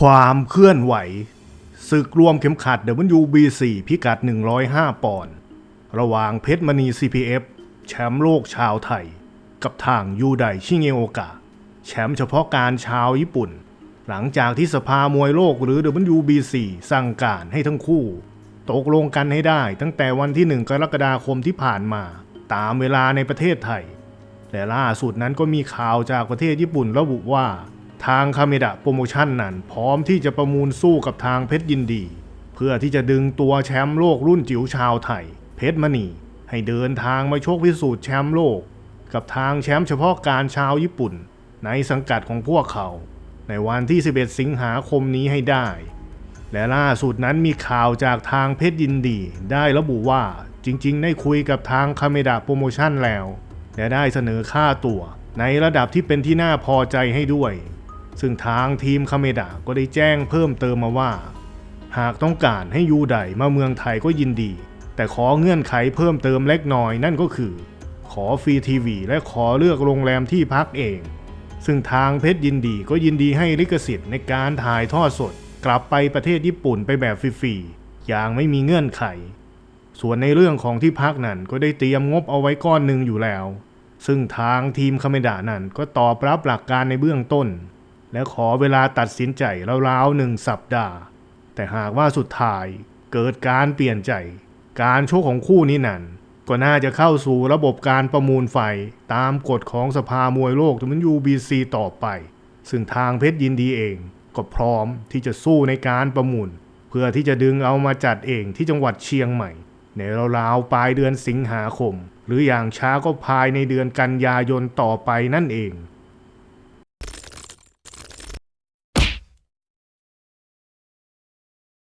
ความเคลื่อนไหวศึกรวมเข็มขัด WBC พิกัด 105 ปอนด์ระหว่างเพชรมณี CPF แชมป์โลกชาวไทย กับทางยูไดชิเงโอกะ แชมป์เฉพาะการชาวญี่ปุ่น หลังจากที่สภามวยโลกหรือ WBC สั่งการให้ทั้งคู่ ตกลงกันให้ได้ตั้งแต่วันที่ 1 กรกฎาคมที่ผ่านมา ตามเวลาในประเทศไทย แต่ล่าสุดนั้นก็มีข่าวจากประเทศญี่ปุ่นระบุว่า ทางคาเมดะโปรโมชั่นนั้นพร้อมที่จะประมูลสู้กับทางเพชรยินดี เพื่อที่จะดึงตัวแชมป์โลกรุ่นจิ๋วชาวไทย เพชรมณี ให้เดินทางมาชกพิสูจน์แชมป์โลก กับทางแชมป์เฉพาะการชาวญี่ปุ่น ในสังกัดของพวกเขา ในวันที่ 11 สิงหาคมนี้ให้ได้ และล่าสุดนั้นมีข่าวจากทางเพชรยินดี ได้ระบุว่าจริง ๆ ได้คุยกับทางคาเมดะโปรโมชั่นแล้ว และได้เสนอค่าตัวในระดับที่เป็นที่น่าพอใจให้ด้วย ซึ่งทางทีมคาเมดะก็ได้แจ้งเพิ่มเติมมาว่า หากต้องการให้ยูไดมาเมืองไทยก็ยินดี แต่ขอเงื่อนไขเพิ่มเติมเล็กน้อยนั่นก็คือ ขอฟรีทีวี และขอเลือกโรงแรมที่พักเอง ซึ่งทางเพชรยินดีก็ยินดีให้ลิขสิทธิ์ในการถ่ายทอดสด กลับไปประเทศญี่ปุ่นไปแบบฟรีๆอย่างไม่มีเงื่อนไข ส่วนในเรื่องของที่พักนั่นก็ได้เตรียมงบเอาไว้ก้อนหนึ่งอยู่แล้ว ซึ่งทางทีมคาเมดานั่นก็ตอบรับหลักการในเบื้องต้น และขอเวลาตัดสินใจราวๆหนึ่งสัปดาห์ แต่หากว่าสุดท้ายเกิดการเปลี่ยนใจ การโชคของคู่นี้นั่นก็น่าจะเข้าสู่ระบบการประมูลไฟตามกฎของสภามวยโลก WBC ต่อไป ซึ่งทางเพชรยินดีเองก็พร้อมที่จะสู้ในการประมูล เพื่อที่จะดึงเอามาจัดเองที่จังหวัดเชียงใหม่ ในราวๆปลายเดือนสิงหาคม หรืออย่างช้าก็ภายในเดือนกันยายนต่อไปนั่นเอง